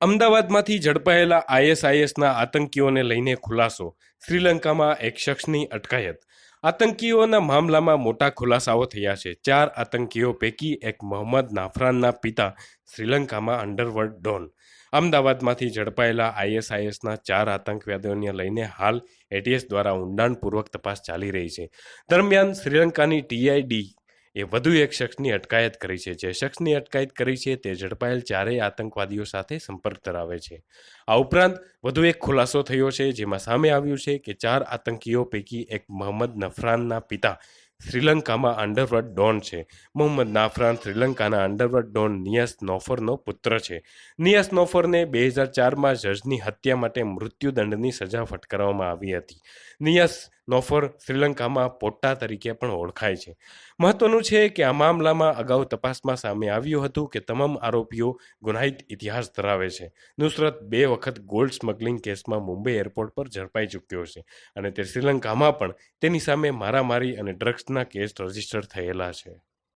અમદાવાદમાંથી ઝડપાયેલા આઈએસઆઈએસના આતંકીઓને લઈને ખુલાસો. શ્રીલંકામાં એક શખ્સની અટકાયત. આતંકીઓના મામલામાં મોટા ખુલાસાઓ થયા છે. ચાર આતંકીઓ પૈકી એક મોહમ્મદ નાફરાનના પિતા શ્રીલંકામાં અંડરવર્લ્ડ ડોન. અમદાવાદમાંથી ઝડપાયેલા આઈએસઆઈએસના ચાર આતંકવાદીઓને લઈને હાલ એટીએસ દ્વારા ઊંડાણપૂર્વક તપાસ ચાલી રહી છે. દરમિયાન શ્રીલંકાની ટીઆઈડી એ વધુ એક શખ્સની અટકાયત કરી છે. જે શખ્સની અટકાયત કરી છે તે ઝડપાયેલ ચારેય આતંકવાદીઓ સાથે સંપર્ક ધરાવે છે. આ ઉપરાંત વધુ એક ખુલાસો થયો છે જેમાં સામે આવ્યું છે કે ચાર આતંકીઓ પૈકી એક મોહમ્મદ નફરાનના પિતા શ્રીલંકામાં અંડરવર્લ્ડ ડોન છે. મોહમ્મદ નાફરાન શ્રીલંકાના અંડરવર્લ્ડ ડોન નિયાસ નોફરનો પુત્ર છે. નિયાસ નોફરને બે હજાર ચારમાં જજની હત્યા માટે મૃત્યુદંડની સજા ફટકારવામાં આવી હતી. નિયાસ નોફર શ્રીલંકામાં પોટ્ટા તરીકે પણ ઓળખાય છે. મહત્વનું છે કે આ મામલામાં અગાઉ તપાસમાં સામે આવ્યું હતું કે તમામ આરોપીઓ ગુનાહિત ઇતિહાસ ધરાવે છે. નુસરત બે વખત ગોલ્ડ સ્મગલિંગ કેસમાં મુંબઈ એરપોર્ટ પર ઝડપાઈ ચૂક્યો છે અને તે શ્રીલંકામાં પણ તેની સામે મારામારી અને ડ્રગ્સના કેસ રજિસ્ટર થયેલા છે